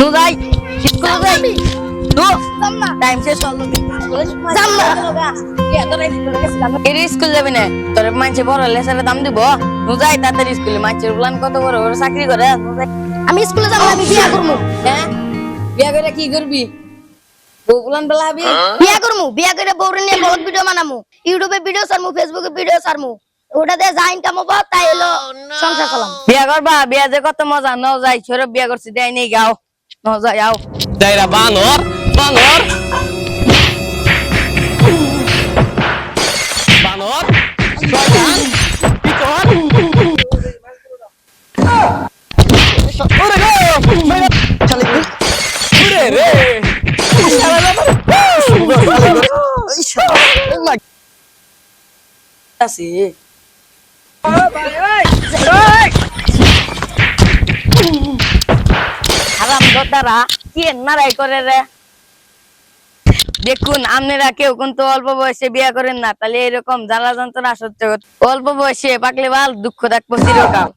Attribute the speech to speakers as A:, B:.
A: নু যাই স্কুলে যাই নু
B: যাম না
A: টাইম শেষ হলো।
B: যাম না
A: এর স্কুল যাবি না? তোর মানছে বড় লেসারে দাম দিব? নু যাই তাড়াতাড়ি স্কুলে মানছের প্ল্যান কত বড় বড় চাকরি করে? নু যাই।
B: আমি স্কুলে যাব না আমি বিয়া করব
A: হ্যাঁ? বিয়া করে কি করবি? বউ প্ল্যান বেলাবি
B: বিয়া করব বিয়া করে বউরে নিয়ে বহুত ভিডিও বানামু। ইউটিউবে ভিডিও সারমু ফেসবুকে ভিডিও সারমু ওটাতে যা ইনকাম হব তাই হলো সংসার চালাম।
A: বিয়া করবা? বিয়া যে কত মজা ন যাই ছোট বিয়া করছি দেয় নেই গাও।
C: Nos ayaw. Daira Bangor! Bangor! Bangor! banor banor Ure
A: go! Chale! দাদারা কি নারাই করে রে? দেখুন, আপনারা কেউ কিন্তু অল্প বয়সে বিয়া করেন না, তাহলে এরকম জ্বালা যন্ত্রণা সত্য অল্প বয়সে পাকলে ভালো দুঃখ থাকব চিরকাল।